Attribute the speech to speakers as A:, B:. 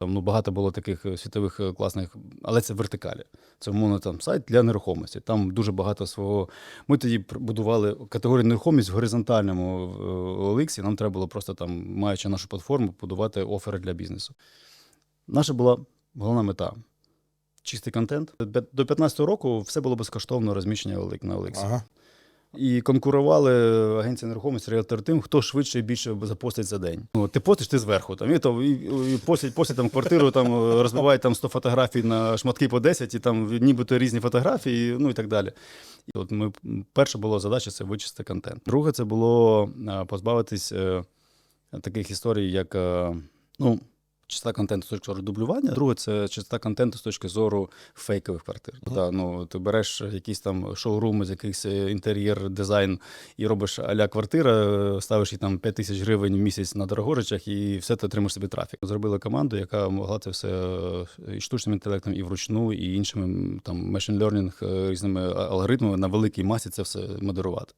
A: Там ну багато було таких е, світових е, класних, але це вертикалі. Це умовно там сайт для нерухомості. Там дуже багато свого. Ми тоді будували категорію нерухомість в горизонтальному е, OLX. Нам треба було просто там, маючи нашу платформу, будувати офери для бізнесу. Наша була головна мета. Чистий контент. До 2015 року все було безкоштовно розміщення на OLX.
B: Ага.
A: І конкурували агенції нерухомості, ріелтори тим, хто швидше і більше запостить за день. Ну, ти постиш, ти зверху. Там, і, то, і, і постять, постять там квартиру, там, розбивають там 100 фотографій на шматки по 10, і там нібито різні фотографії, ну і так далі. І от ми, перша була задача це вичистити контент. Друге, це було е, позбавитись е, таких історій, як е, ну, чистота контенту з точки зору дублювання. Друге, це чистота контенту з точки зору фейкових квартир. Та, ну, ти береш якісь там шоуруми з якихось е, інтер'єр, дизайн і робиш а-ля квартира, е, ставиш їй там 5 тисяч гривень в місяць на дорогожичах, і все ти отримаєш собі трафік. Зробили команду, яка могла це все е, і штучним інтелектом, і вручну, і іншими там machine learning, різними алгоритмами на великій масі це все модерувати.